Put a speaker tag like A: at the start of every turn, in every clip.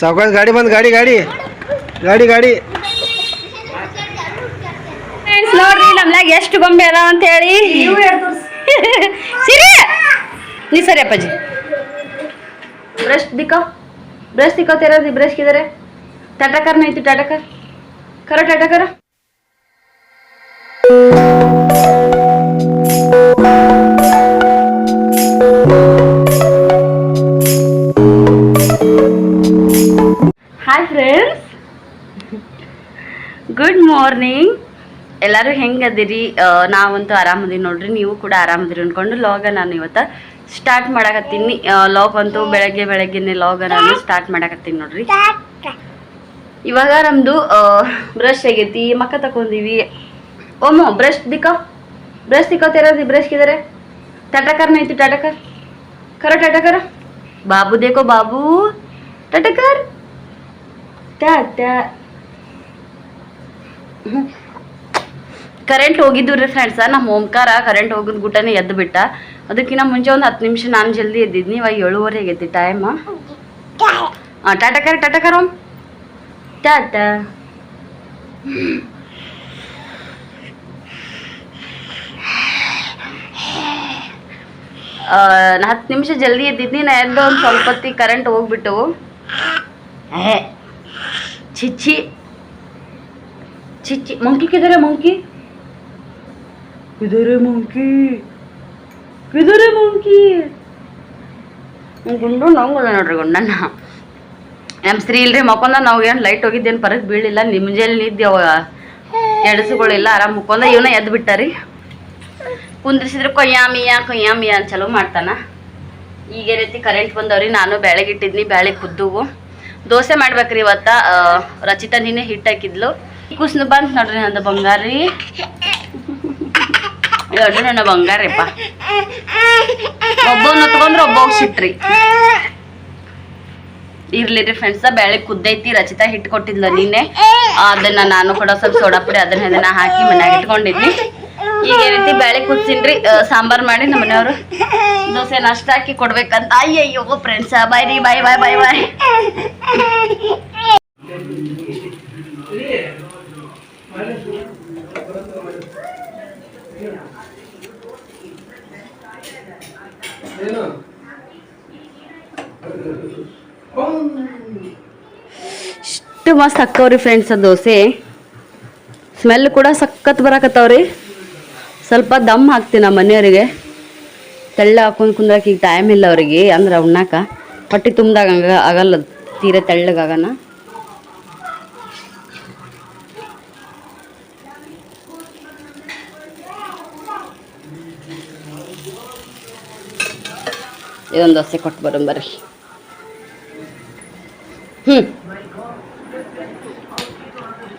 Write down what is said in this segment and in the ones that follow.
A: ಸಾವಕಾಶ ಗಾಡಿ ಬಂದ್, ಗಾಡಿ ಗಾಡಿ. ಗಾಡಿ ಗಾಡಿ.
B: ನೋಡ್ರಿ ನಮ್ಲಾಗ ಎಷ್ಟು ಗೊಂಬೆ ಅದಾವ ಅಂತ ಹೇಳಿ. ಸಿರಿ! ನೀ ಸರಿ, ಅಪ್ಪಾಜಿ. ಬ್ರಷ್ ದಿಕ್ಕ ಬ್ರಷ್ ದಿಕ್ಕೋತೀರ ಬ್ರಷ್ ಕಿದಾರೆ ಟಟಕರ್ ಐತಿ ಟಾಟಾಕಾರ್ ಕರ. ಟಟಕರ ಗುಡ್ ಮಾರ್ನಿಂಗ್ ಎಲ್ಲರೂ ಹೆಂಗದಿರಿ? ನಾವಂತೂ ಆರಾಮದೀವಿ ನೋಡ್ರಿ, ನೀವು ಕೂಡ ಆರಾಮದಿರಿ ಅಂದ್ಕೊಂಡು ಲಾಗ ನಾನು ಇವತ್ತು ಸ್ಟಾರ್ಟ್ ಮಾಡಕತ್ತೀನಿ. ಲಾಗ್ ಅಂತೂ ಬೆಳಗ್ಗೆ ಬೆಳಗ್ಗೆನೆ ಲಾಗ ನಾನು ಸ್ಟಾರ್ಟ್ ಮಾಡಕತ್ತೀನಿ ನೋಡ್ರಿ. ಇವಾಗ ನಮ್ಮದು ಬ್ರಷ್ ಆಗೈತಿ ಮಕ್ಕ ತಗೊಂಡಿವಿ ಓಮೋ ಬ್ರಷ್ ದಿಕ್ಕ ಬ್ರಷ್ ದಿಕ್ಕೋತಿರೋದು ಬ್ರಷ್ ಕಿದರೆ? ಟಟಕರ್ನ ಐತಿ ಟಟಕರ್ ಕರ ಟಟಕರ ಬಾಬು ದೇಕೋ ಬಾಬು. ಟಟಕರ್ ಟಾಟ ಕರೆಂಟ್ ಹೋಗಿದ್ದು ರೀ ಫ್ರೆಂಡ್ಸ ನಮ್ಮ ಓಂಕಾರ ಕರೆಂಟ್ ಹೋಗಿದ್ ಗುಟ್ಟನೆ ಎದ್ದು ಬಿಟ್ಟ. ಅದಕ್ಕಿಂತ ಮುಂಚೆ ಒಂದು ಹತ್ತು ನಿಮಿಷ ನಾನು ಜಲ್ದಿ ಎದ್ದಿದ್ನಿ ಇವಾಗ ಏಳುವರೆ ಆಗೈತಿ ಟೈಮ್ ಹಾಂ ಟಾಟಾ ಕರ್ ಟಾಟಾ ಕರ್ ಟಾಟಾ. ಹತ್ತು ನಿಮಿಷ ಜಲ್ದಿ ಎದ್ದಿದ್ನಿ ನಾ ಎದ್ದು ಒಂದು ಸ್ವಲ್ಪ ಹೊತ್ತಿಗೆ ಕರೆಂಟ್ ಹೋಗ್ಬಿಟ್ಟು. ಚಿಚ್ಚಿ ಮಂಕಿ ಕಿದರೆ ಮಂಕಿ ಕಿದರೆ ಮಂಕಿ ಕಿದರೆ ಮಂಕಿ ಗುಂಡು ನೋವುಲ್ಲ ನೋಡ್ರಿ ಗುಂಡನ್ನ. ನಮ್ಮ ಸ್ತ್ರೀ ಇಲ್ರಿ ಮಕ್ಕೊಂದ ನಾವು ಏನು ಲೈಟ್ ಹೋಗಿದ್ದೇನು ಪರಕ್ ಬೀಳಿಲ್ಲ ನಿಮ್ಮ ಮುಂಜಾನೆ ನಿದ್ದೆ ಎಡಸುಗಳಿಲ್ಲ ಆರಾಮ್ ಮುಕ್ಕೊಂದ ಇವನ ಎದ್ದು ಬಿಟ್ಟಾರಿ. ಕುಂದ್ರಿಸಿದ್ರೆ ಕೊಯ್ಯಾಮಿಯ ಕೊಯ್ಯಾಮಿಯ ಅಂತ ಚಲೋ ಮಾಡ್ತಾನ. ಈಗ ರೀತಿ ಕರೆಂಟ್ ಬಂದವ್ರಿ ನಾನು ಬೆಳಗ್ಗೆ ಇಟ್ಟಿದ್ನಿ ಬ್ಯಾಳೆ ಕುದ್ದುವು. ದೋಸೆ ಮಾಡ್ಬೇಕ್ರಿ ಇವತ್ತ ರಚಿತಾ ನೀನೆ ಹಿಟ್ಟು ಹಾಕಿದ್ಲು. ಕುಸ್ನು ಬಂತು ನೋಡ್ರಿ ನಂದು ಬಂಗಾರಿ ಎರಡು ನನ್ನ ಬಂಗಾರಪ್ಪ ಒಬ್ಬವನ್ನ ತಗೊಂಡ್ರೆ ಒಬ್ಬ ಸಿಟ್ರಿ. ಇರ್ಲಿ ರೀ ಫ್ರೆಂಡ್ಸ್ ಬೆಳಿಗ್ ಕುದ್ದೈತಿ, ರಚಿತಾ ಹಿಟ್ಟು ಕೊಟ್ಟಿದ್ಲ ನಿನ್ನೆ. ಅದನ್ನ ನಾನು ಕೂಡ ಸ್ವಲ್ಪ ಸೋಡಾ ಪುಡಿ ಅದನ್ನ ಹಾಕಿ ಮನ್ಯಾಗ ಇಟ್ಕೊಂಡಿದ್ವಿ ಈಗ ರೀತಿ ಬ್ಯಾಳಿ ಕುದ್ಸಿನ್ರಿ ಸಾಂಬಾರ್ ಮಾಡಿ ನಮ್ಮ ಮನೆಯವರು. ದೋಸೆ ನಷ್ಟ ಹಾಕಿ ಕೊಡ್ಬೇಕಂತ. ಅಯ್ಯಯ್ಯೋ ಫ್ರೆಂಡ್ಸ್ ಬಾಯ್ ರೀ ಬಾಯ್ ಬಾಯ್ ಬಾಯ್ ಬಾಯ್ ಇಷ್ಟು ಮಸ್ತ್ ಹಾಕವ್ರಿ ಫ್ರೆಂಡ್ಸ್ ದೋಸೆ. ಸ್ಮೆಲ್ ಕೂಡ ಸಖತ್ ಬರಾಕತ್ತವ್ರಿ. ಸ್ವಲ್ಪ ದಮ್ ಹಾಕ್ತೀನಿ ನಮ್ಮ ಮನೆಯವರಿಗೆ. ತೆಳ್ಳ ಹಾಕೊಂಡು ಕುಂದ್ರಕ್ಕೆ ಈಗ ಟೈಮ್ ಇಲ್ಲ ಅವರಿಗೆ, ಅಂದ್ರೆ ಉಣ್ಣಾಕ. ಹೊಟ್ಟೆ ತುಂಬ್ದಾಗ ಹಂಗ ಆಗಲ್ಲ, ತೀರ ತೆಳ್ಳಗಾಗನ ಇದೊಂದು ದೋಸೆ ಕೊಟ್ಟು ಬರೋಣ ಬರ್ರಿ. ಹ್ಞೂ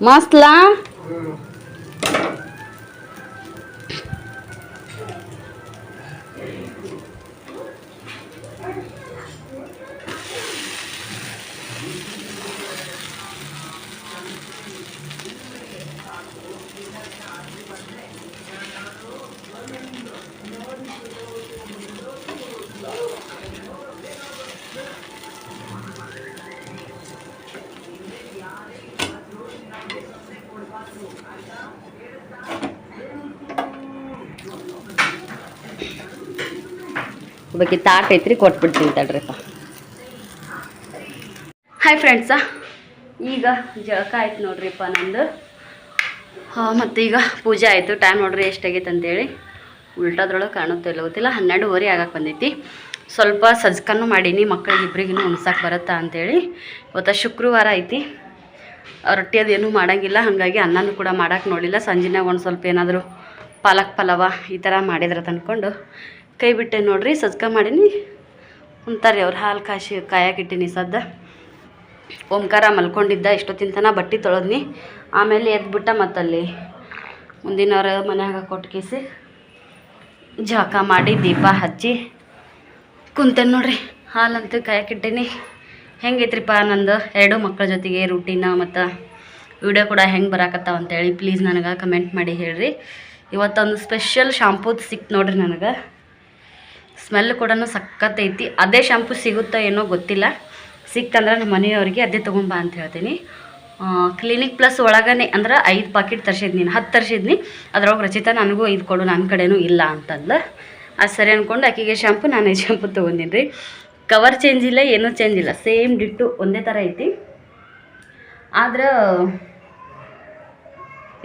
B: મસ્ત લા ತಾಟ್ ಐತ್ರಿ, ಕೊಟ್ಬಿಡ್ತೀನಿ ತಡ್ರಿಪ್ಪ. ಹಾಯ್ ಫ್ರೆಂಡ್ಸ ಈಗ ಜಳಕ ಆಯ್ತು ನೋಡ್ರಿಪ್ಪ ನಂದು. ಮತ್ತು ಈಗ ಪೂಜೆ ಆಯಿತು ಟೈಮ್ ನೋಡ್ರಿ ಎಷ್ಟಾಗೈತೆ ಅಂತೇಳಿ. ಉಲ್ಟಾದ್ರೊಳಗೆ ಕಾಣುತ್ತೆ ಇಲ್ಲ ಗೊತ್ತಿಲ್ಲ, ಹನ್ನೆರಡುವರೆ ಆಗಕ್ಕೆ ಬಂದೈತಿ. ಸ್ವಲ್ಪ ಸಜ್ಕನ್ನು ಮಾಡೀನಿ ಮಕ್ಕಳಿಗೆ ಇಬ್ಬರಿಗೂ ಉಣ್ಸಕ್ಕೆ ಬರುತ್ತಾ ಅಂತೇಳಿ. ಇವತ್ತು ಶುಕ್ರವಾರ ಐತಿ. ರೊಟ್ಟಿ ಅದೇನು ಮಾಡೋಂಗಿಲ್ಲ, ಹಾಗಾಗಿ ಅನ್ನನೂ ಕೂಡ ಮಾಡೋಕ್ಕೆ ನೋಡಿಲ್ಲ. ಸಂಜೆನಾಗ ಒಂದು ಸ್ವಲ್ಪ ಏನಾದರೂ ಪಾಲಕ್ ಪಲಾವ ಈ ಥರ ಮಾಡಿದ್ರೆ ತಂದ್ಕೊಂಡು ಕೈ ಬಿಟ್ಟೆ ನೋಡ್ರಿ, ಸಜ್ಕ ಮಾಡೀನಿ. ಉಣ್ತಾರೆ ಅವ್ರು ಹಾಲು ಕಾಶಿ ಕಾಯಕ್ಕಿಟ್ಟಿನಿ ಸದ್ದ. ಓಂಕಾರ ಮಲ್ಕೊಂಡಿದ್ದ ಎಷ್ಟೊತ್ತಿನ ತನಕ ಬಟ್ಟೆ ತೊಳೆದ್ನಿ. ಆಮೇಲೆ ಎದ್ಬಿಟ್ಟ ಮತ್ತಲ್ಲಿ ಮುಂದಿನವ್ರ ಮನ್ಯಾಗ ಕೊಟ್ಕೇಸಿ ಜಾಕ ಮಾಡಿ ದೀಪ ಹಚ್ಚಿ ಕುಂತೇನೆ ನೋಡ್ರಿ, ಹಾಲಂತೂ ಕಾಯಕ್ಕಿಟ್ಟೀನಿ ಹೆಂಗೈತ್ರಿಪ್ಪ ನಂದು? ಎರಡು ಮಕ್ಕಳ ಜೊತೆಗೆ ರೂಟೀನ ಮತ್ತು ವಿಡಿಯೋ ಕೂಡ ಹೆಂಗೆ ಬರಾಕತ್ತಾವ ಅಂತೇಳಿ ಪ್ಲೀಸ್ ನನಗೆ ಕಮೆಂಟ್ ಮಾಡಿ ಹೇಳ್ರಿ. ಇವತ್ತೊಂದು ಸ್ಪೆಷಲ್ ಶಾಂಪೂದು ಸಿಕ್ತು ನೋಡ್ರಿ ನನಗೆ. ಸ್ಮೆಲ್ ಕೂಡ ಸಖತ್ತೈತಿ ಅದೇ ಶಾಂಪು ಸಿಗುತ್ತೋ ಏನೋ ಗೊತ್ತಿಲ್ಲ. ಸಿಕ್ತಂದ್ರೆ ನಮ್ಮ ಮನೆಯವ್ರಿಗೆ ಅದೇ ತೊಗೊಂಬ ಅಂತ ಹೇಳ್ತೀನಿ. ಕ್ಲಿನಿಕ್ ಪ್ಲಸ್ ಒಳಗನೆ ಅಂದ್ರೆ ಐದು ಪಾಕೆಟ್ ತರಿಸಿದ್ನಿ. ಹತ್ತು ತರಿಸಿದ್ನಿ. ಅದ್ರೊಳಗೆ ರಚಿತ ನನಗೂ ಐದು ಕೊಡು ನನ್ನ ಕಡೆನೂ ಇಲ್ಲ ಅಂತಂದ ಆ, ಸರಿ ಅಂದ್ಕೊಂಡು ಆಕೆಗೆ ಶಾಂಪು ನಾನು ಐದು ಶಾಂಪು ತೊಗೊಂಡಿನಿ ರೀ. ಕವರ್ ಚೇಂಜ್ ಇಲ್ಲ, ಏನೂ ಚೇಂಜ್ ಇಲ್ಲ. ಸೇಮ್ ಡಿಟ್ಟು ಒಂದೇ ಥರ ಐತಿ. ಆದ್ರೆ,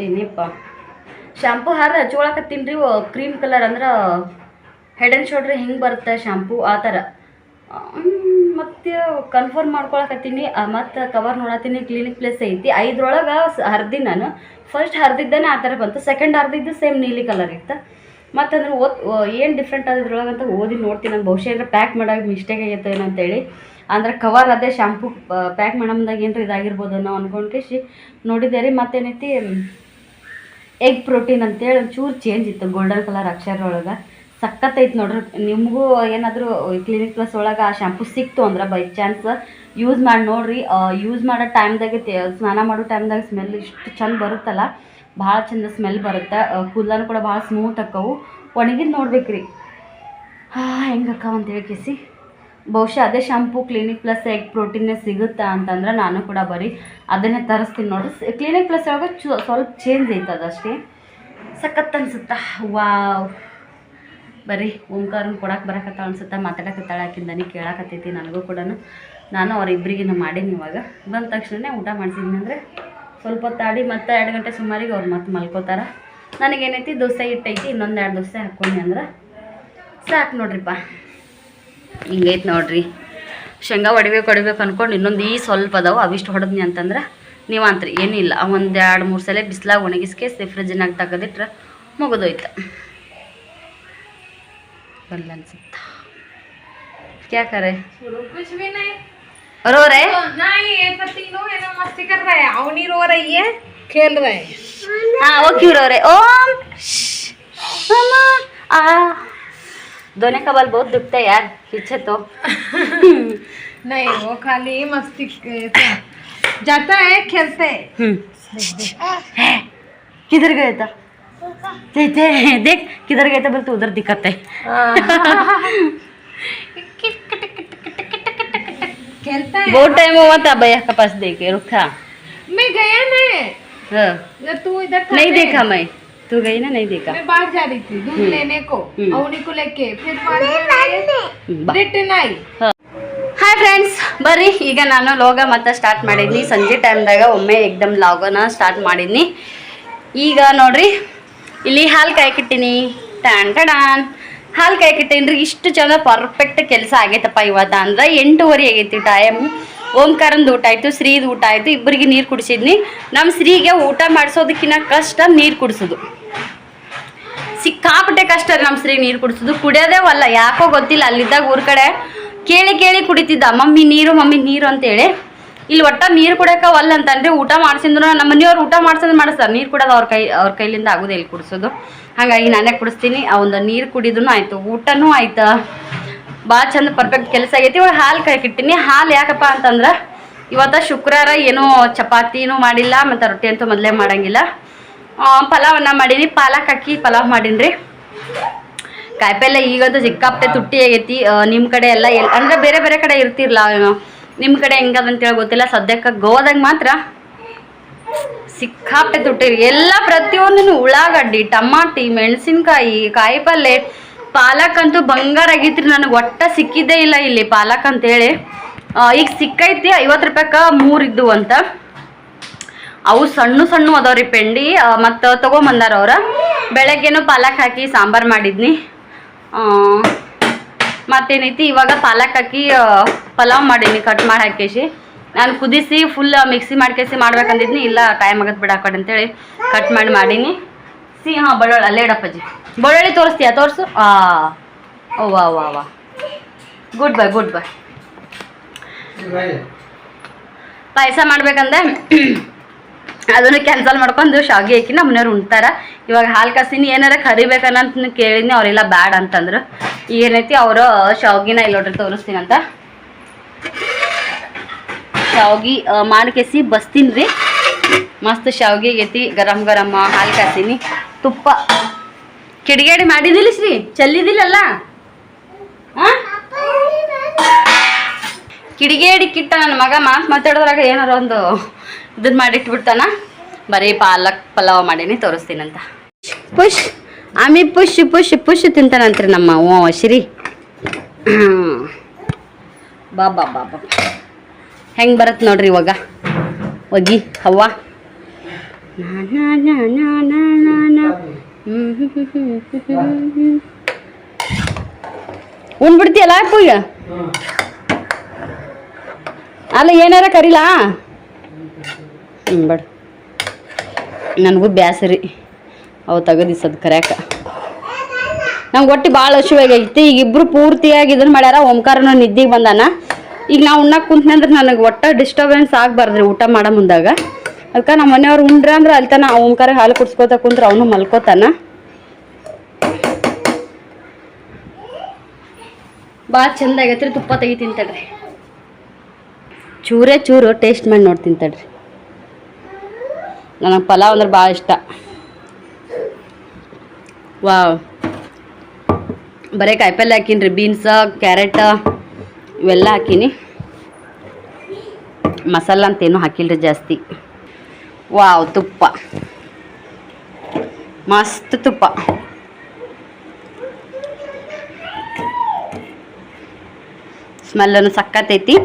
B: ಏನಪ್ಪ? ಶಾಂಪು ಹಾರ ಹಚ್ಕೊಳಕತ್ತೀನಿ ರೀ ಕ್ರೀಮ್ ಕಲರ್ ಅಂದ್ರೆ ಹೆಡ್ ಆ್ಯಂಡ್ ಶೋಲ್ಡ್ರ್ ಹೆಂಗೆ ಬರುತ್ತೆ ಶಾಂಪೂ ಆ ಥರ. ಮತ್ತು ಕನ್ಫರ್ಮ್ ಮಾಡ್ಕೊಳಕತ್ತೀನಿ. ಮತ್ತು ಕವರ್ ನೋಡತ್ತೀನಿ. ಕ್ಲಿನಿಕ್ ಪ್ಲೇಸ್ ಐತಿ. ಐದ್ರೊಳಗೆ ಹರಿದಿ ನಾನು. ಫಸ್ಟ್ ಹರಿದಿದ್ದಾನೆ ಆ ಥರ ಬಂತು. ಸೆಕೆಂಡ್ ಹರಿದಿದ್ದು ಸೇಮ್ ನೀಲಿ ಕಲರ್ ಇತ್ತು. ಮತ್ತು ಅಂದ್ರೆ ಓದ್ ಏನು ಡಿಫ್ರೆಂಟ್ ಆದ ಇದ್ರೊಳಗೆ ಅಂತ ಓದಿ ನೋಡ್ತೀನಿ. ನಾನು ಬಹುಶಃ ಏನಾರ ಪ್ಯಾಕ್ ಮಾಡಾಗ ಮಿಸ್ಟೇಕ್ ಆಗೈತೆ ಏನೋ ಅಂತೇಳಿ. ಅಂದ್ರೆ ಕವರ್ ಅದೇ ಶ್ಯಾಂಪು ಪ್ಯಾಕ್ ಮಾಡಮ್ದಾಗ ಏನಾರ ಇದಾಗಿರ್ಬೋದು ಅನ್ನೋ ಅನ್ಕೊಂಡ್ಕೇಶಿ ನೋಡಿದ್ದೆ ರೀ, ಮತ್ತೇನೈತಿ? ಎಗ್ ಪ್ರೋಟೀನ್ ಅಂತೇಳಿ ಒಂಚೂರು ಚೇಂಜ್ ಇತ್ತು. ಗೋಲ್ಡನ್ ಕಲರ್ ಅಕ್ಷರ ಒಳಗೆ ಸಖತ್ತೈತೆ ನೋಡ್ರಿ. ನಿಮಗೂ ಏನಾದರೂ ಕ್ಲಿನಿಕ್ ಪ್ಲಸ್ ಒಳಗೆ ಆ ಶ್ಯಾಂಪು ಸಿಕ್ತು ಅಂದ್ರೆ ಬೈ ಚಾನ್ಸ್ ಯೂಸ್ ಮಾಡಿ ನೋಡ್ರಿ. ಯೂಸ್ ಮಾಡೋ ಟೈಮ್ದಾಗೆ ಸ್ನಾನ ಮಾಡೋ ಟೈಮ್ದಾಗ ಸ್ಮೆಲ್ ಇಷ್ಟು ಚಂದ ಬರುತ್ತಲ್ಲ. ಭಾಳ ಚಂದ ಸ್ಮೆಲ್ ಬರುತ್ತೆ. ಕೂದಲೂ ಕೂಡ ಭಾಳ ಸ್ಮೂತ್ ಅಕ್ಕವು. ಒಣಗಿದ್ ನೋಡ್ಬೇಕ್ರಿ. ಹಾಂ ಹೆಂಗೆ ಅಕ್ಕವ ಅಂತ ಹೇಳ್ಕೇಸಿ ಬಹುಶಃ ಅದೇ ಶ್ಯಾಂಪು ಕ್ಲಿನಿಕ್ ಪ್ಲಸ್ ಎಗ್ ಪ್ರೋಟೀನೇ ಸಿಗುತ್ತಾ ಅಂತಂದ್ರೆ ನಾನು ಕೂಡ ಬರೀ ಅದನ್ನೇ ತರಿಸ್ತೀನಿ ನೋಡ್ರಿ. ಕ್ಲಿನಿಕ್ ಪ್ಲಸ್ ಒಳಗೆ ಸ್ವಲ್ಪ ಚೇಂಜ್ ಐತದಷ್ಟೇ. ಸಖತ್ ಅನ್ಸುತ್ತಾ? ವಾವ್ ಬರ್ರಿ, ಓಂಕಾರನ ಕೊಡಕ್ಕೆ ಬರಕತ್ತಾಳ ಅನ್ಸುತ್ತೆ ಮಾತಾಡಕತ್ತಾಳ ಆಕಿಂದನಿ ಕೇಳಾಕತ್ತೈತಿ ನನಗೂ ಕೂಡ ನಾನು ಅವ್ರಿಬ್ರಿಗಿನ ಮಾಡೀನಿ ಇವಾಗ. ಬಂದ ತಕ್ಷಣನೇ ಊಟ ಮಾಡಿಸಿದ್ನಿ ಅಂದರೆ ಸ್ವಲ್ಪ ಹೊತ್ತಾಡಿ ಮತ್ತೆ ಎರಡು ಗಂಟೆ ಸುಮಾರಿಗೆ ಅವ್ರು ಮತ್ತೆ ಮಲ್ಕೋತಾರ. ನನಗೇನೈತಿ, ದೋಸೆ ಇಟ್ಟೈತಿ ಇನ್ನೊಂದು ಎರಡು ದೋಸೆ ಹಾಕ್ಕೊಂಡಿ ಅಂದ್ರೆ ಸಾಕು ನೋಡ್ರಿಪ್ಪ. ಹಿಂಗೈತೆ ನೋಡ್ರಿ. ಶೇಂಗಾ ಹೊಡಿಬೇಕು ಹೊಡಿಬೇಕು ಅಂದ್ಕೊಂಡು ಇನ್ನೊಂದು ಈ ಸ್ವಲ್ಪ ಅದಾವೆ. ಅವಿಷ್ಟು ಹೊಡೆದ್ನಿ ಅಂತಂದ್ರೆ ನೀವು ಅಂತ್ರಿ ಏನಿಲ್ಲ ಒಂದು ಎರಡು ಮೂರು ಸಲ ಬಿಸಿಲಾಗಿ ಒಣಗಿಸ್ಕೇಸಿ ಫ್ರಿಜ್ನಾಗ ತೆಗೆದಿಟ್ರೆ ಮುಗಿದೋಯ್ತು. पर लग सकता क्या करे?
C: कुछ भी नहीं।
B: रो रहे?
C: तो नहीं ये सब तीनों है ना मस्ती कर रहे हैं। अवनी रो रही है। खेल रहे हाँ।
B: वो क्यों रो रहे? ओम! आ। दोनों का बाल बहुत दुखते है यार पीछे तो।
C: नहीं वो खाली मस्ती जाता है खेलते।
B: हम्म। है? किधर गया था? देख देख किधर गए थे बोल तो उधर दिखता है
C: खेलता है
B: बहुत टाइम हुआ था भैया के पास देखे रुका
C: मैं गया ना
B: हाँ,
C: जब तू इधर था
B: नहीं
C: ना,
B: देखा मैं तू गई ना नहीं देखा
C: मैं बाहर जा रही थी दूध
B: हम्म।
C: लेने को
B: हम्म।
C: अवनी को लेके फिर बाद में
B: बा-
C: रिटर्न आई
B: ಹಾಯ್ ಫ್ರೆಂಡ್ಸ್ ಬರ್ರಿ ಈಗ ನಾನು ಲೋಗ ಮತ್ತೆ ಸ್ಟಾರ್ಟ್ ಮಾಡಿದ್ನಿ ಸಂಜೆ ಟೈಮ್ದಾಗ ಒಮ್ಮೆ ಎಕ್ದಮ್ ಲಾಗನ ಸ್ಟಾರ್ಟ್ ಮಾಡಿದ್ನಿ ಈಗ ನೋಡ್ರಿ ಇಲ್ಲಿ ಹಾಲು ಕಾಯ್ಕಿಟ್ಟಿನಿ ಟಾನ್ ಟಡಾನ್. ಹಾಲು ಕಾಯ್ಕಿಟ್ಟೇನ್ರಿ ಇಷ್ಟು ಚಂದ ಪರ್ಫೆಕ್ಟ್ ಕೆಲಸ ಆಗೈತಪ್ಪ ಇವತ್ತು ಅಂದ್ರೆ ಎಂಟೂವರೆ ಆಗೈತಿ ಟೈಮ್ ಓಂಕಾರಂದು ಊಟ ಆಯಿತು, ಶ್ರೀದು ಊಟ ಆಯಿತು, ಇಬ್ಬರಿಗೆ ನೀರು ಕುಡಿಸಿದ್ನಿ. ನಮ್ಮ ಶ್ರೀಗೆ ಊಟ ಮಾಡಿಸೋದಕ್ಕಿಂತ ಕಷ್ಟ ನೀರು ಕುಡಿಸೋದು. ಸಿಕ್ಕಾಪಟ್ಟೆ ಕಷ್ಟ ರೀ ನಮ್ಮ ಶ್ರೀ ನೀರು ಕುಡಿಸೋದು. ಕುಡಿಯೋದೇ ಅಲ್ಲ, ಯಾಕೋ ಗೊತ್ತಿಲ್ಲ, ಅಲ್ಲಿದ್ದಾಗ ಊರ ಕಡೆ ಕೇಳಿ ಕೇಳಿ ಕುಡಿತಿದ್ದ. ಮಮ್ಮಿ ನೀರು ಮಮ್ಮಿ ನೀರು ಅಂತೇಳಿ. ಇಲ್ಲಿ ಒಟ್ಟ ನೀರು ಕುಡಿಯಕ ಒಲ್ಲ ಅಂತಂದ್ರೆ ಊಟ ಮಾಡ್ಸಿದ್ರು ನಮ್ಮ ಮನೆಯವ್ರು ಊಟ ಮಾಡ್ಸಿದ್ರೆ ಮಾಡಿಸ್ತಾರೆ ನೀರು ಕುಡೋದು ಅವ್ರ ಕೈ, ಅವ್ರ ಕೈಲಿಂದ ಆಗೋದೇ ಇಲ್ಲಿ ಕುಡಿಸೋದು. ಹಾಗಾಗಿ ನಾನೇ ಕುಡಿಸ್ತೀನಿ. ಆ ಒಂದು ನೀರು ಕುಡಿದ್ರು ಆಯಿತು, ಊಟನೂ ಆಯ್ತು? ಭಾಳ ಚಂದ ಪರ್ಫೆಕ್ಟ್ ಕೆಲಸ ಆಗೈತಿ. ಇವಾಗ ಹಾಲು ಕೈಕಿಟ್ಟಿನಿ ಹಾಲು ಯಾಕಪ್ಪ ಅಂತಂದ್ರೆ, ಇವತ್ತು ಶುಕ್ರವಾರ ಏನೂ ಚಪಾತಿನೂ ಮಾಡಿಲ್ಲ, ಮತ್ತು ರೊಟ್ಟಿ ಅಂತೂ ಮೊದಲೇ ಮಾಡಂಗಿಲ್ಲ. ಪಲಾವನ್ನ ಮಾಡೀನಿ. ಪಾಲಕ್ ಹಾಕಿ ಪಲಾವ್ ಮಾಡೀನಿ ರೀ ಕಾಯಿಪಲ್ಲೆ ಈಗಂತೂ ಸಿಕ್ಕಾಪಟ್ಟೆ ತುಟ್ಟಿ ಆಗೈತಿ. ನಿಮ್ಮ ಕಡೆ ಎಲ್ಲ ಎಲ್ಲಿ ಅಂದ್ರೆ ಬೇರೆ ಬೇರೆ ಕಡೆ ಇರ್ತಿರ್ಲ ನಿಮ್ಮ ಕಡೆ ಹೆಂಗದಂತೇಳಿ ಗೊತ್ತಿಲ್ಲ. ಸದ್ಯಕ್ಕೆ ಗೋವಾದಾಗ ಮಾತ್ರ ಸಿಕ್ಕಾಪೆ ತುಟ್ಟಿರಿ ಎಲ್ಲ ಪ್ರತಿಯೊಂದನ್ನು ಉಳ್ಳಾಗಡ್ಡಿ, ಟಮಾಟಿ, ಮೆಣಸಿನ್ಕಾಯಿ, ಕಾಯಿಪಲ್ಲೆ, ಪಾಲಕ್ ಅಂತೂ ಬಂಗಾರ ಆಗೈತ್ರಿ. ನನಗೆ ಒಟ್ಟ ಸಿಕ್ಕಿದ್ದೇ ಇಲ್ಲ ಇಲ್ಲಿ ಪಾಲಕ್ ಅಂತೇಳಿ. ಈಗ ಸಿಕ್ಕೈತಿ ಐವತ್ತು ರೂಪಾಯಿಕ ಮೂರು ಇದ್ದು ಅಂತ. ಅವು ಸಣ್ಣ ಸಣ್ಣ ಅದಾವ್ರಿ ಪೆಂಡಿ. ಮತ್ತು ತೊಗೊಂಬಂದಾರ ಅವ್ರ. ಬೆಳಗ್ಗೆನೂ ಪಾಲಕ್ ಹಾಕಿ ಸಾಂಬಾರು ಮಾಡಿದ್ನಿ. ಮತ್ತೇನೈತಿ ಇವಾಗ ಪಾಲಕ್ ಹಾಕಿ ಪಲಾವ್ ಮಾಡೀನಿ ಕಟ್ ಮಾಡಿ ಹಾಕಿಸಿ ನಾನು ಕುದಿಸಿ ಫುಲ್ ಮಿಕ್ಸಿ ಮಾಡ್ಕೇಸಿ ಮಾಡ್ಬೇಕಂದಿದ್ನಿ. ಇಲ್ಲ ಟೈಮ್ ಆಗತ್ತೆ ಬಿಡ ಕಡೆ ಅಂತೇಳಿ ಕಟ್ ಮಾಡಿ ಮಾಡೀನಿ. ಸಿ ಹಾಂ ಬಳ್ಳೊಳ್ಳಿ ಅಲ್ಲೇ ಇಡಪ್ಪಜ್ಜಿ ಬಳ್ಳೊಳ್ಳಿ ತೋರಿಸ್ತೀಯಾ? ತೋರಿಸು. ಆ ಓ ವಾ ವಾ ವಾ. ಗುಡ್ ಬೈ ಗುಡ್ ಬೈ ಪಾಯಸ ಮಾಡ್ಬೇಕಂದ್ರೆ ಅದನ್ನು ಕ್ಯಾನ್ಸಲ್ ಮಾಡ್ಕೊಂಡು ಶಾವಿಗೆ ಹಾಕಿ ನಮ್ಮ ಮನೆಯವ್ರು ಉಣ್ತಾರ. ಇವಾಗ ಹಾಲು ಕಾಸಿನಿ ಏನಾರ ಕರಿಬೇಕನ್ನಂತ ಕೇಳಿದ್ನಿ, ಅವರೆಲ್ಲ ಬ್ಯಾಡ್ ಅಂತಂದ್ರು. ಏನೈತಿ, ಅವರು ಶಾವಿಗೆನ ಇಲ್ಲಿ ನೋಡ್ರಿ ತೋರಿಸ್ತೀನಂತ ಶಾವ್ಗಿ ಮಾಡಿ ಕೆಸಿ, ಬಸ್ತೀನಿ ರೀ. ಮಸ್ತ್ ಶಾವ್ಗೆ ಐತಿ ಗರಂ ಗರಂ ಹಾಲು ಕಾಸಿನಿ. ತುಪ್ಪ. ಕಿಡಿಗೇಡಿ ಮಾಡಿದಿಲ್ಲ ಶ್ರೀ, ಚೆಲ್ಲಿದಿಲ್ಲಲ್ಲ? ಕಿಡಿಗೇಡಿ ಕಿಟ್ಟ ನನ್ನ ಮಗ ಮಾತು ಮಾತಾಡೋದ್ರಾಗ ಏನಾರ ಒಂದು ಇದನ್ನ ಮಾಡಿಟ್ಬಿಡ್ತಾನ? ಬರೀ ಪಾಲಕ್ ಪಲಾವ್ ಮಾಡೀನಿ ತೋರಿಸ್ತೀನಂತ. ಪುಷ್ ಆಮಿ ಪುಷ್ ಪುಷ್ ಪುಷ್ ತಿಂತಾನಂತ್ರಿ ನಮ್ಮ ಓ ಶ್ರೀ ಬಾ ಬಾ ಬಾ ಬಾ. ಹೆಂಗೆ ಬರತ್ತೆ ನೋಡ್ರಿ ಇವಾಗ? ಒಗಿ ಹವ್ವ? ಉಂಡ್ಬಿಡ್ತೀಯಲ್ಲ ಅಲ್ಲ ಏನಾರ ಕರಿಲಾ? ಬಡ್. ನನಗೂ ಬ್ಯಾಸರಿ ಅವು ತೆಗದಿಸದ್ ಕರ್ಯಾಕ. ನಂಗೆ ಒಟ್ಟು ಭಾಳ ಹಸಿವಾಗೈತಿ ಈಗ ಇಬ್ಬರು ಪೂರ್ತಿಯಾಗಿ ಇದನ್ನ ಮಾಡ್ಯಾರ, ಓಂಕಾರನ ನಿದ್ದೆಗೆ ಬಂದಾನ. ಈಗ ನಾವು ಉಣ್ಣಕ್ಕೆ ಕುಂತನಂದ್ರೆ ನನಗೆ ಒಟ್ಟು ಡಿಸ್ಟರ್ಬೆನ್ಸ್ ಆಗಬಾರ್ದ್ರಿ ಊಟ ಮಾಡೋ ಮುಂದಾಗ. ಅದಕ್ಕೆ ನಮ್ಮ ಮನೆಯವ್ರು ಉಂಡ್ರೆ ಅಂದ್ರೆ ಅಲ್ಲಿ ತನ ಓಂಕಾರ ಹಾಲು ಕುಡ್ಸ್ಕೊತ ಕುಂತ್ರೆ ಅವನು ಮಲ್ಕೋತಾನ. ಭಾಳ ಚಂದ ಆಗೈತ್ರಿ ತುಪ್ಪ ತೆಗಿ ತಡ್ರಿ. ಚೂರೇ ಚೂರು ಟೇಸ್ಟ್ ಮಾಡಿ ನೋಡಿ ತಡ್ರಿ. ನನಗೆ ಪಲಾವ್ ಅಂದ್ರೆ ಭಾಳ ಇಷ್ಟ. ವಾವ್. ಬರೀ ಕಾಯಿಪಲ್ಲೆ ಹಾಕೀನಿ ರೀ ಬೀನ್ಸ, ಕ್ಯಾರೆಟ, ಇವೆಲ್ಲ ಹಾಕೀನಿ. ಮಸಾಲ ಅಂತೇನು ಹಾಕಿಲ್ರಿ ಜಾಸ್ತಿ. ವಾವ್ ತುಪ್ಪ. ಮಸ್ತ್ ತುಪ್ಪ. ಸ್ಮೆಲ್ಲನು ಸಕ್ಕತ್ತೈತಿ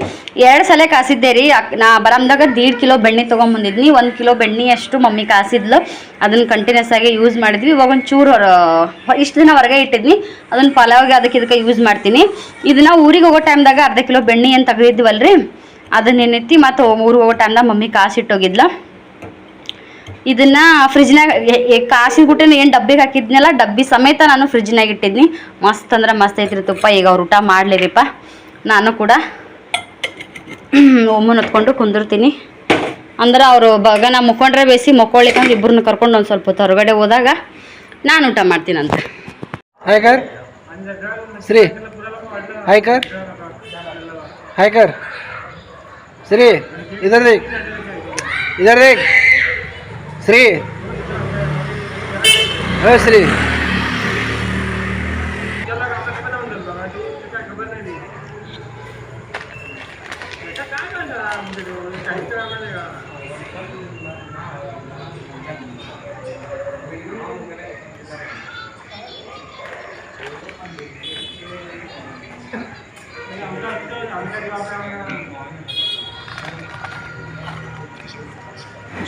B: ಎರಡು ಸಲ ಕಾಸಿದ್ದೆ ರೀ. ನಾ ಬರಮ್ದಾಗ ದೀಡ್ ಕಿಲೋ ಬೆಣ್ಣೆ ತೊಗೊಂಬಂದಿದ್ನಿ. ಒಂದು ಕಿಲೋ ಬೆಣ್ಣೆ ಅಷ್ಟು ಮಮ್ಮಿ ಕಾಸಿದ್ಲು. ಅದನ್ನು ಕಂಟಿನ್ಯೂಸ್ ಆಗಿ ಯೂಸ್ ಮಾಡಿದ್ವಿ. ಇವಾಗ ಒಂದು ಚೂರು ಇಷ್ಟು ದಿನ ಹೊರಗೆ ಇಟ್ಟಿದ್ನಿ. ಅದನ್ನು ಪಲಾವ್ಗೆ ಅದಕ್ಕೆ ಇದಕ್ಕೆ ಯೂಸ್ ಮಾಡ್ತೀನಿ. ಇದನ್ನ ಊರಿಗೆ ಹೋಗೋ ಟೈಮ್ದಾಗ ಅರ್ಧ ಕಿಲೋ ಬೆಣ್ಣೆ ಏನು ಅದನ್ನ ಏನೈತಿ ಮತ್ತು ಊರಿಗೆ ಹೋಗೋ ಟೈಮ್ದಾಗ ಮಮ್ಮಿ ಕಾಸಿಟ್ಟೋಗಿದ್ಲ ಇದನ್ನ ಫ್ರಿಜ್ನಾಗ ಕಾಸಿನ ಏನು ಡಬ್ಬಿಗೆ ಹಾಕಿದ್ನಲ್ಲ, ಡಬ್ಬಿ ಸಮೇತ ನಾನು ಫ್ರಿಜ್ನಾಗ ಇಟ್ಟಿದ್ನಿ. ಮಸ್ತ್ ಅಂದ್ರೆ ಮಸ್ತ್ ಐತ್ರಿ ತುಪ್ಪ. ಈಗ ಅವ್ರು ಊಟ ಮಾಡ್ಲಿರಿಪ್ಪ. ನಾನು ಕೂಡ ಒಮ್ಮನ ಹೊತ್ಕೊಂಡು ಕುಂದಿರ್ತೀನಿ. ಅಂದ್ರೆ ಅವರು ಬಗ ನಾ ಮುಖಂಡ್ರೆ ಬೇಯಿಸಿ ಮಕ್ಕೊಳ್ಲಿಕ್ಕಂತ ಇಬ್ಬರನ್ನ ಕರ್ಕೊಂಡು ಒಂದು ಸ್ವಲ್ಪ ಹೊರಗಡೆ ಹೋದಾಗ ನಾನು ಊಟ ಮಾಡ್ತೀನಂತ
A: ಹಾಯ್ಕರ್ ಶ್ರೀ ಹಾಯ್ಕರ್ ಹಾಯ್ಕರ್ ಶ್ರೀ ಇದರ್ರಿ ಇದರ್ರಿ ಶ್ರೀ ಹೇ ಶ್ರೀ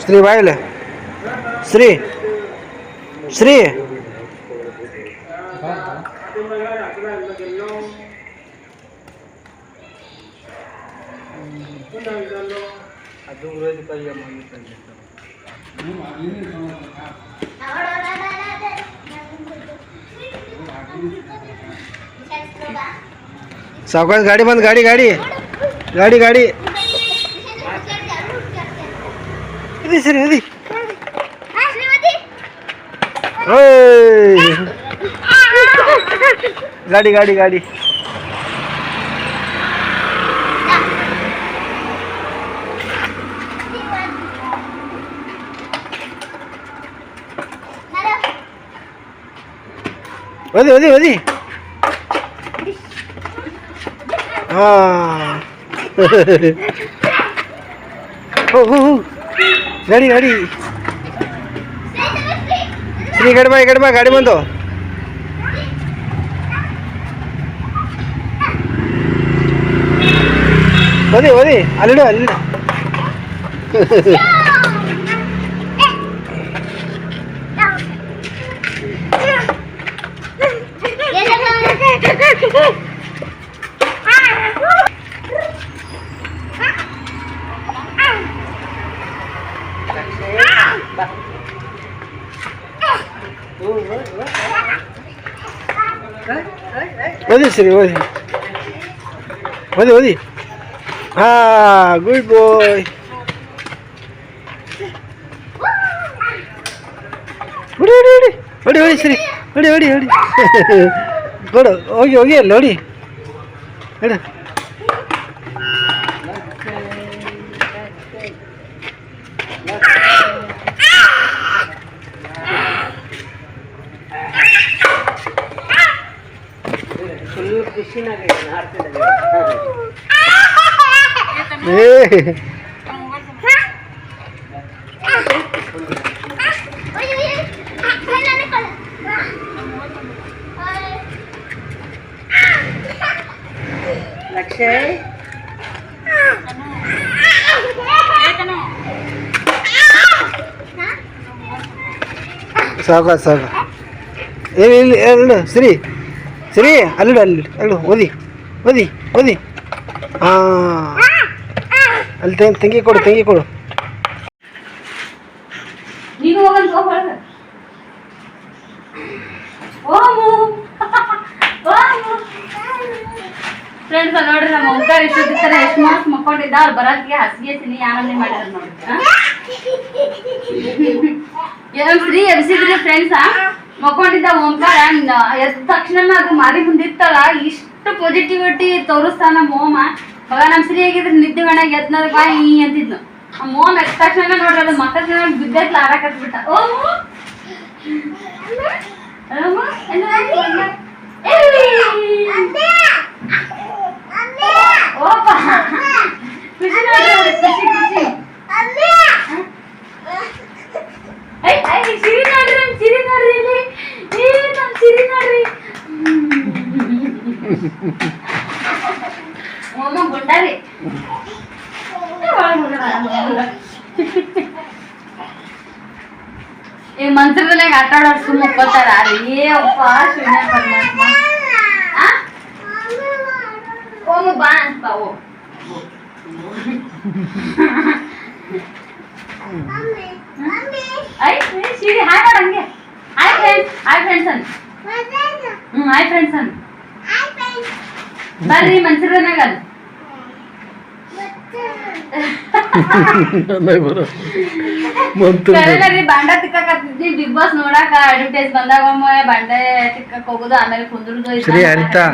A: श्री श्री श्री। श्री। सावकाश गाडी बंद गाडी गाडी। गाडी गाडी। इथे सर इथे ओय. गाडी गाडी गाडी ओदी ओदी ओदी हा ನಡಿ ನಡಿ ಶ್ರೀ ಕಡಿಮೆ ಈ ಕಡಿಮೆ ಗಾಡಿ ಬಂದು ಓದಿ ಓದಿ ಅಲ್ಲಿ ಅಲ್ಲಿ વધી શ્રી વધી વધી વધી હા ગુડ બોય વડી વડી વડી વડી શ્રી વડી વડી વડી ગોડો ઓગે ઓગે લોડી હેડા ಏ ಲಕ್ಷಯ್ ಸಾಕ ಸಾಕ ಏ ಇಲ್ಲಿ ಅಲ್ಲು ಸರಿ ಸರಿ ಅಲ್ಲಿಡು ಅಲ್ಲಿ ಅಲ್ಲು ಓದಿ ಓದಿ ಓದಿ ಹಾಂ ಅಲ್ಲಿ ತೆಂಗಿ ತಂಗಿ ಕೊಡು, ತೆಂಗಿ ಕೊಡು.
B: ಫ್ರೆಂಡ್ಸ್ ನೋಡ್ರಿ, ನಮ್ಮ ಓಂಕಾರ ಇಷ್ಟೊತ್ತಿರ್ತಾರೆ ಎಷ್ಟು ಮಾರ್ಕ್ಸ್ ಮಕ್ಕೊಂಡಿದ್ದ. ಅವ್ರು ಬರೋದಕ್ಕೆ ಹಸಿಗೆ ತಿನಿ ಯಾರನ್ನೇ ಮಾಡಿದ್ರು ನೋಡ್ರಿ ಏನೋ ಫ್ರೀ ಎಬ್ಸಿದ್ರಿ ಫ್ರೆಂಡ್ಸ್ ಮಕ್ಕೊಂಡಿದ್ದ ಓಂಕಾರ ಎದ್ದ ತಕ್ಷಣ ಅದು ಮಾರಿ ಮುಂದಿತ್ತಲ್ಲ. ಇಷ್ಟು ಪಾಸಿಟಿವಿಟಿ ತೋರಿಸ್ತಾನ ಮೋಮ. ಮಗ ನಮ್ ಸರಿ ಹೇಗಿದ್ರೆ ನಿದ್ದೆ ಗಣ ಎದ್ನದ ಬಾ ಈ ಅಂತಿದ್ನು ಆ ಮೋನ್ ಎದ್ದ ತಕ್ಷಣ ನೋಡ್ರಿ ಅದು ಮಕ್ಕಳ ಬಿದ್ದೈತ್ಲ ಆಡಕತ್ಬಿಟ್ಟ ಓ? ಓಪ. ಸಿರಿ ನೋಡ್ರಿ ಸಿರಿ ನೋಡ್ರಿ ಇಲ್ಲಿ. ಸಿರಿ ನೋಡ್ರಿ. ಈ ಮಂತ್ರದಲ್ಲಾಗ ಆಟ ಆಡೋರು ಸುಮ್ಮ ಒಪ್ಪತ್ತಾರ ಏ ಅಪ್ಪ ಶೂನ್ಯ ಪರಮಾತ್ಮ ಆ? ಓಮು ಬಾ ಅಂತ ಬಾ, ಓ ಐ ಏ, ಶಿರಿ ಹಾಯ್ ಮಾಡ ಹಂಗೆ ಹಾಯ್ ಫ್ರೆಂಡ್ಸ್ ಹಾಯ್ ಫ್ರೆಂಡ್ಸ್ ಅನ್ ಹ್ಞೂ ಹಾಯ್ ಫ್ರೆಂಡ್ಸ್ ಅನ್ ಬರ್ರಿ ಮಂತ್ರದನಾಗ ಅನ್ ಕರೆನರಿ ಬಾಂಡ. ಬಿಗ್ ಬಾಸ್ ನೋಡಾಕ ಅಡ್ವರ್ಟೈಸ್ ಬಂದಾಗ ಒಮ್ಮೆ ಬಾಂಡೆ ತಿಕ್ಕಕ್ ಹೋಗೋದು ಆಮೇಲೆ ಕುಂದ್ರುದು ಶ್ರೀ
A: ಸರಿ, ಅನಿತಾ.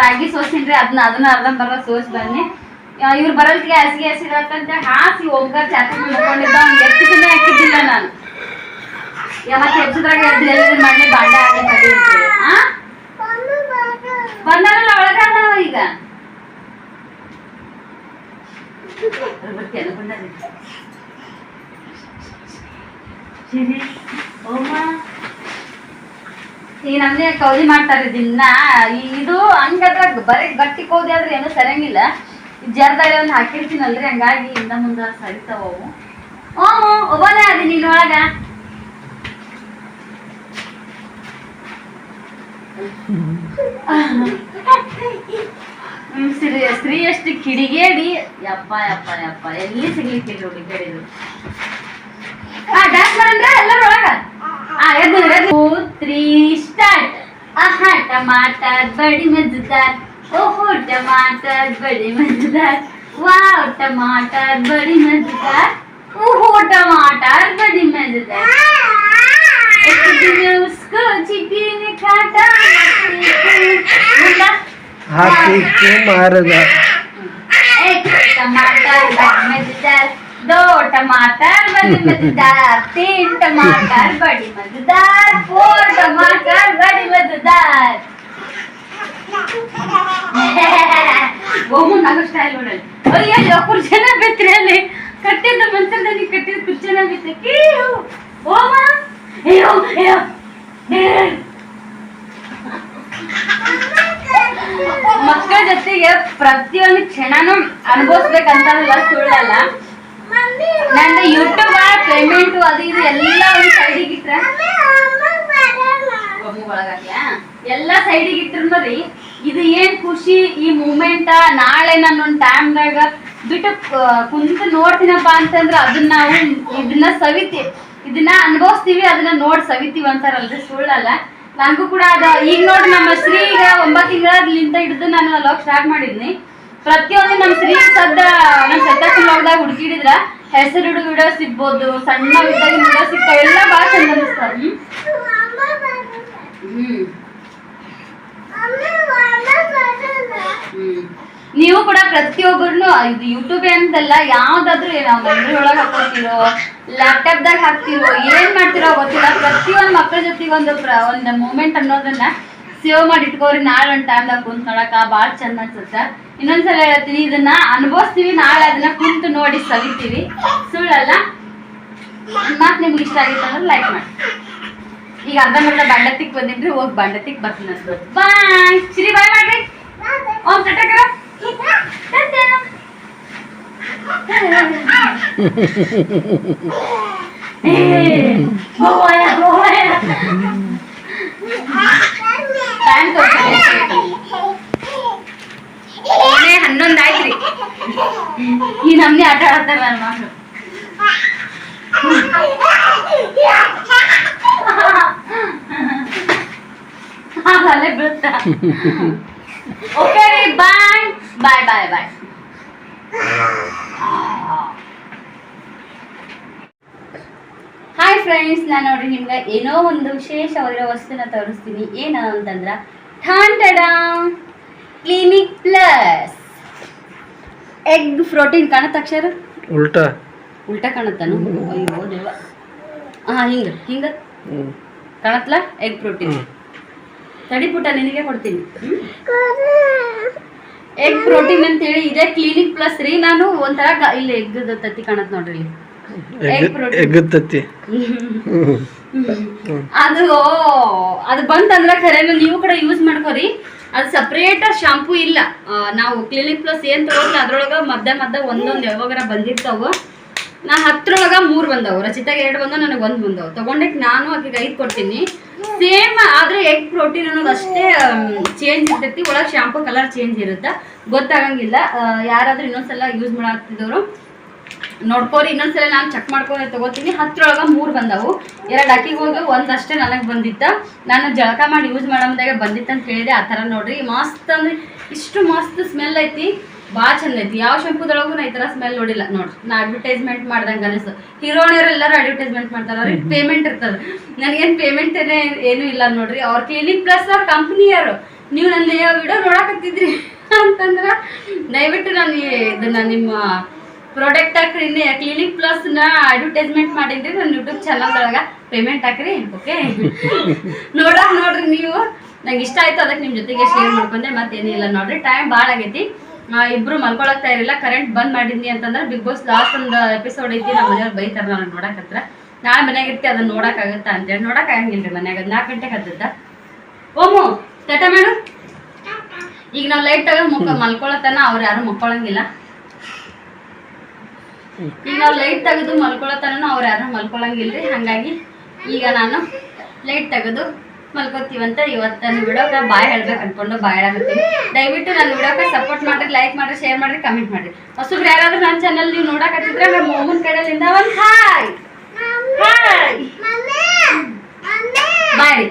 B: ರಾಗಿ ಸೋಸಿನ್ರಿ ಅದನ್ನ ಅದನ್ನ ಅರ್ಧ ಬರ್ರ ಸೋಸ್ ಬನ್ನಿ. ಇವ್ರು ಬರಲ್ತಿಗೆ ಹಸಿಗೆ ಹಸಿರತ್ತಂತ ಹಾಸಿ ಓಂಕಾರ ಚಾತಿ ಮಾಡ್ಕೊಂಡಿದ್ದ ಅವ್ನಿಗೆ ಎತ್ತಿಸನೇ ಹಾಕಿದ್ದಿಲ್ಲ ನಾನು. ಯಾವತ್ತು ಎದ್ದು ಮಾಡಿ ಬಾಂಡ ಆಗಿ ಬಂದಾನಲ್ಲ ಒಳಗಾದ ಈಗ ಬರ್ತೀಯಲ್ಲ ಬಂದಾನೆ ಸಿರಿ ಓಮ ಈ ನಮ್ನೆ ಕೌದಿ ಮಾಡ್ತಾರೆ ದಿನ. ಇದು ಹಂಗಾದ್ರೆ ಬರೀ ಗಟ್ಟಿ ಕೌದಿ ಆದ್ರೆ ಏನೂ ಸರಿಯಂಗಿಲ್ಲ ಜರ್ದಾಗ ಒಂದು ಹಾಕಿರ್ತೀನಲ್ರಿ ಹಂಗಾಗಿ ಇಂದ ಮುಂದ ಸರಿತಾವ ಅವು ಹ್ಞೂ ಒಬ್ಬನೇ ಅದಿ ನೀನ್ ಒಳಗ ಹ್ಮ್, ಸ್ತ್ರೀ ಸ್ತ್ರೀ ಎಷ್ಟು ಕಿಡಿಗೇಡಿ ಯಪ್ಪ ಯಪ್ಪ ಯಪ್ಪ ಎಲ್ಲಿ ಸಿಗ್ಲಿಕ್ಕಿಲ್ಲ ಹುಡುಗಿಡಿದು ಆ ಡ್ಯಾನ್ಸ್ ಮಾಡಂದ್ರೆ ಎಲ್ಲರೂ ಒಳಗ ಆ ಎದ್ದು ಎದ್ದು ಟೂ ತ್ರೀ ಸ್ಟಾರ್ಟ್ ಆಹಾ ಟಮಾಟರ್ ಬಡಿ ಮಜೆದಾರ್ ಓಹೋ ಟಮಾಟರ್ ಬಡಿ ಮಜೆದಾರ್ ವಾವ್ ಟಮಾಟರ್ ಬಡಿ ಮಜೆದಾರ್ ಓಹೋ ಟಮಾಟರ್ बड़ी मजेदार एक दिन उसको चीटी ने काटा बोला
A: हाथी को
B: मार टमाटर बड़ी मज़ेदार दो टमाटर बड़ी मज़ेदार तीन टमाटर बड़ी मज़ेदार फोर टमाटर बड़ी मज़ेदार। वो मुँह का स्टाइल हो। और ये जो कुर्सी ना बेतरे ने कट्टे तो मंत्र देनी कट्टे तो कुछ ना बेतरे क्यों वो माँ? यो यो देर ಮಕ್ಕಳ ಜೊತೆಗೆ ಪ್ರತಿಯೊಂದು ಕ್ಷಣನೂ ಅನುಭವಿಸ್ಬೇಕಂತಲ್ಲ ಸುಳ್ಳಲ್ಲ? ನಂದು ಯೂಟ್ಯೂಬ್ ಪೇಮೆಂಟ್ ಅದು ಇದು ಎಲ್ಲ ಒಂದು ಸೈಡಿಗೆ ಇಟ್ರ? ಎಲ್ಲ ಸೈಡಿಗೆ ಇಟ್ರು ಮರಿ ಇದು ಏನ್ ಖುಷಿ ಈ ಮೂಮೆಂಟ್ ನಾಳೆ ನಾನು ಒಂದು ಟೈಮ್ದಾಗ ಬಿಟ್ಟು ಕುಂತು ನೋಡ್ತೀನಪ್ಪ ಅಂತಂದ್ರೆ ಅದನ್ನ ನಾವು ಇದನ್ನ ಸವಿತಿ, ಇದನ್ನ ಅನುಭವಿಸ್ತೀವಿ, ಅದನ್ನ ನೋಡ್ ಸವಿತೀವಿ ಅಂತಾರಲ್ರಿ ಸುಳ್ಳಲ್ಲ? ನನಗೂ ಕೂಡ ಅದ. ಈಗ ನೋಡಿ ನಮ್ಮ ಶ್ರೀ ಈಗ ಒಂಬತ್ತು ತಿಂಗಳಿಂದ ಹಿಡಿದು ನಾನು ಲಾಗ್ ಸ್ಟಾರ್ಟ್ ಮಾಡಿದ್ನಿ. ಪ್ರತಿಯೊಂದು ನಮ್ಮ ಶ್ರೀ ಸದ್ದ ನಮ್ಮ ಸದ್ದ ಲಾಗ್ದಾಗ ಹುಡುಕಿಡಿದ್ರ ಹೆಸರು ಹಿಡಿದು ವಿಡಿಯೋ ಸಿಗ್ಬೋದು ಸಣ್ಣ ಇದ್ದಾಗ ವಿಡಿಯೋ ಸಿಗ್ತಾವ ಎಲ್ಲ ಭಾಳ ಚಂದ ಅನಿಸ್ತಾವ ಹ್ಮ್? ಹ್ಮ್. ನೀವು ಕೂಡ ಪ್ರತಿಯೊಬ್ಬರು ಇದು ಯೂಟ್ಯೂಬ್ ಅಂತಲ್ಲ ಯಾವ್ದಾದ್ರು ನಾವು ಅಂಗಡಿ ಒಳಗೆ ಹಾಕೋತಿರೋ ಲ್ಯಾಪ್ಟಾಪ್ದಾಗ ಹಾಕ್ತಿರೋ, ಏನ್ ಮಾಡ್ತಿರೋ ಗೊತ್ತಿಲ್ಲ. ಪ್ರತಿಯೊಂದು ಮಕ್ಕಳ ಜೊತೆ ಒಂದು ಒಂದು ಮೂಮೆಂಟ್ ಅನ್ನೋದನ್ನ ಸೇವ್ ಮಾಡಿ ಇಟ್ಕೋರಿ. ನಾಳೆ ಒಂದು ಟೈಮ್ದಾಗ ಕುಂತ್ ನೋಡಕ ಭಾಳ ಚಂದ ಅನ್ಸುತ್ತೆ. ಇನ್ನೊಂದ್ಸಲ ಹೇಳ್ತೀನಿ, ಇದನ್ನ ಅನುಭವಿಸ್ತೀವಿ. ನಾಳೆ ಅದನ್ನ ಕುಂತು ನೋಡಿ ಸವಿತೀವಿ. ಸುಳ್ಳಲ್ಲ? ಮಾತು ನಿಮ್ಗೆ ಇಷ್ಟ ಆಗಿತ್ತು ಅಂದ್ರೆ ಲೈಕ್ ಮಾಡಿ. ಈಗ ಅರ್ಧ ಮರ್ಧ ಬಂಡತಿಕ್ ಬಂದಿನ್ರಿ, ಹೋಗಿ ಬಂಡತಿಕ್ ಬರ್ತೀನಿ ಬಾಯ್ ಶ್ರೀ ಬಾಯ್ ಮಾಡ್ರಿ. ಓಂ ಚಟಕರ ಟೈಮ್ ಹನ್ನೊಂದು ಆಯ್ತ್ರಿ ಈ ನಮ್ನಿ ಆಟ ಆಡ್ತಾರ ನನ್ನ ಮಕ್ಕಳು ಅಲ್ಲೇ ಬೀಳ್ತಾ ಓಕೆ ರೀ ಬಾಯ್ ಬಾಯ್ ಬಾಯ್ ಬಾಯ್ ಹಾಯ್ ಫ್ರೆಂಡ್ಸ್ ನಾನು ನೋಡ್ರಿ ನಿಮ್ಗೆ ಏನೋ ಒಂದು ವಿಶೇಷವಾಗಿರೋ ವಸ್ತುನ ತೋರಿಸ್ತೀನಿ. ಏನ ಅಂತಂದ್ರ ಠಾನ್ ಟಡಾ ಕ್ಲಿನಿಕ್ ಪ್ಲಸ್ ಎಗ್ ಪ್ರೋಟೀನ್ ಕಾಣುತ್ತ ಅಕ್ಷರ?
A: ಉಲ್ಟಾ.
B: ಉಲ್ಟಾ ಕಾಣುತ್ತಾನು? ಅಯ್ಯೋ ದೇವ. ಹಾಂ ಹಿಂಗ ಹಿಂಗ. ಕಾಣತ್ಲ? ಎಗ್ ಪ್ರೋಟೀನ್ ತಡಿ ಪುಟ್ಟ ನಿನಗೆ ಕೊಡ್ತೀನಿ. ಎಗ್ ಪ್ರೋಟೀನ್ ಅಂತೇಳಿ ಇದೇ ಕ್ಲಿನಿಕ್ ಪ್ಲಸ್ ರೀ. ನಾನು ಒಂಥರ ಇಲ್ಲಿ ಎಗ್ ತತ್ತಿ ಕಾಣತ್ ನೋಡ್ರಿ ಎಗ್
A: ತತ್ತಿ.
B: ಅದು ಅದು ಬಂತಂದ್ರ ಖರೇನ ನೀವು ಕೂಡ ಯೂಸ್ ಮಾಡ್ಕೋರಿ. ಅದು ಸಪ್ರೇಟ್ ಶಾಂಪೂ ಇಲ್ಲ. ನಾವು ಕ್ಲಿನಿಕ್ ಪ್ಲಸ್ ಏನ್ ತಗೋಲ್ಲ ಅದ್ರೊಳಗ ಮದ್ದೆ ಮದ್ದೆ ಒಂದೊಂದು ಯಾವಾಗಾರ ಬಂದಿರ್ತಾವ. ನಾ ಹತ್ತರೊಳಗ ಮೂರ್ ಬಂದವು, ರಚಿತಾಗ ಎರಡು ಬಂದವು, ನನಗೆ ಒಂದು ಬಂದವು. ತಗೊಂಡಕ್ ನಾನು ಆಕೆಗೆ ಐದು ಕೊಡ್ತೀನಿ. ಸೇಮ್ ಆದ್ರೆ ಎಗ್ ಪ್ರೋಟೀನ್ ಅನ್ನೋದು ಅಷ್ಟೇ ಚೇಂಜ್ ಇರ್ತೈತಿ. ಒಳಗೆ ಶಾಂಪೂ ಕಲರ್ ಚೇಂಜ್ ಇರುತ್ತೆ? ಗೊತ್ತಾಗಂಗಿಲ್ಲ. ಯಾರಾದ್ರೂ ಇನ್ನೊಂದ್ಸಲ ಯೂಸ್ ಮಾಡಾಕ್ತಿದ್ದವರು, ನೋಡ್ಕೋರಿ. ಇನ್ನೊಂದ್ಸಲ ನಾನು ಚೆಕ್ ಮಾಡ್ಕೊಂಡು ತಗೋತೀನಿ. ಹತ್ತರೊಳಗೆ ಮೂರ್ ಬಂದವು. ಎರಡು ಅಕ್ಕಿಗೆ ಹೋಗಿ ಒಂದಷ್ಟೇ ನನಗೆ ಬಂದಿತ್ತ? ನಾನು ಜಳಕ ಮಾಡಿ ಯೂಸ್ ಮಾಡೋದಾಗ ಬಂದಿತ್ತು ಅಂತ ಹೇಳಿದೆ. ಆ ಥರ ನೋಡ್ರಿ. ಮಸ್ತ್ ಅಂದ್ರೆ ಇಷ್ಟು ಮಸ್ತ್ ಸ್ಮೆಲ್ ಐತಿ. ಭಾಳ ಚಂದ ಐತಿ. ಯಾವ ಶಂಪುದೊಳಗೂ ನಾ ಈ ಥರ ಸ್ಮೆಲ್ ನೋಡಿಲ್ಲ. ನೋಡ್ರಿ ನಾ ಅಡ್ವರ್ಟೈಸ್ಮೆಂಟ್ ಮಾಡ್ದಂಗೆ ಅನಿಸ್ತು. ಹೀರೋಣಿಯರು ಎಲ್ಲರೂ ಅಡ್ವರ್ಟೈಸ್ಮೆಂಟ್ ಮಾಡ್ತಾರೆ ಅವ್ರಿಗೆ ಪೇಮೆಂಟ್ ಇರ್ತದೆ. ನನಗೇನು ಪೇಮೆಂಟ್ ಏನೇ ಏನೂ ಇಲ್ಲ ನೋಡ್ರಿ. ಅವ್ರ ಕ್ಲಿನಿಕ್ ಪ್ಲಸ್ ಅವ್ರ ಕಂಪ್ನಿಯವರು ನೀವು ನನ್ನ ವಿಡಿಯೋ ನೋಡಕತ್ತಿದ್ರಿ ಅಂತಂದ್ರೆ ದಯವಿಟ್ಟು ನಾನು ಇದನ್ನ ನಿಮ್ಮ ಪ್ರಾಡಕ್ಟ್ ಹಾಕ್ರಿ. ಕ್ಲಿನಿಕ್ ಪ್ಲಸ್ನ ಅಡ್ವರ್ಟೈಸ್ಮೆಂಟ್ ಮಾಡಿದ್ರಿ ನನ್ನ ಯೂಟ್ಯೂಬ್ ಚಾನಲ್ ಒಳಗ ಪೇಮೆಂಟ್ ಹಾಕ್ರಿ ಓಕೆ ನೋಡಕ್ ನೋಡ್ರಿ ನೀವು. ನಂಗೆ ಇಷ್ಟ ಆಯ್ತು ಅದಕ್ಕೆ ನಿಮ್ಮ ಜೊತೆಗೆ ಶೇರ್ ಮಾಡ್ಕೊಂಡೆ. ಮತ್ತೇನಿಲ್ಲ ನೋಡ್ರಿ. ಟೈಮ್ ಭಾಳ ಆಗೈತಿ. ಇಬ್ರು ಮಲ್ಕೊಳಕ್ತಾ ಇರಲಿಲ್ಲ. ಕರೆಂಟ್ ಬಂದ್ ಮಾಡಿದ್ನಿ ಅಂತಂದ್ರೆ ಬಿಗ್ ಬಾಸ್ ಲಾಸ್ಟ್ ಒಂದು ಎಪಿಸೋಡ್ ಐತಿ, ನಮ್ಮ ಮನೆಯವ್ರು ಬೈತಾರ ನಾನು ನೋಡಕತ್ರ ನಾಳೆ ಮನ್ಯಾಗ ಇರ್ತಿ, ಅದನ್ನ ನೋಡಕ್ ಆಗುತ್ತಾ ಅಂತೇಳಿ. ನೋಡಕ್ ಆಗಂಗಿಲ್ರಿ ಮನ್ಯಾಗ ನಾಲ್ಕು ಗಂಟೆಗೆ ಹತ್ತದ ಓಮು, ತಟ ಮೇಡಮ್ ಈಗ ನಾವು ಲೈಟ್ ತಗೊಂಡು ಮುಖ ಮಲ್ಕೊಳತನ, ಅವ್ರು ಯಾರು ಮಲ್ಕೊಳಂಗಿಲ್ಲ. ಈಗ ನಾವು ಲೈಟ್ ತೆಗೆದು ಮಲ್ಕೊಳತನ ಅವ್ರು ಯಾರು ಮಲ್ಕೊಳಂಗಿಲ್ರಿ. ಹಂಗಾಗಿ ಈಗ ನಾನು ಲೈಟ್ ತೆಗೆದು ಮಲ್ಕೋತೀವಂತ ಇವತ್ತು ನನ್ನ ವಿಡಿಯೋಕ್ಕೆ ಬಾಯ್ ಹೇಳ್ಬೇಕು ಅನ್ಕೊಂಡು ಬಾಯ್ ಹೇಳಾಕತ್ತೀನಿ. ದಯವಿಟ್ಟು ನನ್ನ ವಿಡಿಯೋಕ್ಕೆ ಸಪೋರ್ಟ್ ಮಾಡಿ ಲೈಕ್ ಮಾಡ್ರಿ ಶೇರ್ ಮಾಡಿ ಕಮೆಂಟ್ ಮಾಡಿ ಹೊಸಬ್ರು ಯಾರಾದ್ರೂ ನನ್ನ ಚಾನಲ್ ನೀವು ನೋಡಕತ್ತಿದ್ರೆ ನಮ್ಮ ಮೋಮನ್ ಕಡೆಯಿಂದ ಒಂದು ಹಾಯ್ ಹಾಯ್ ಬಾಯ್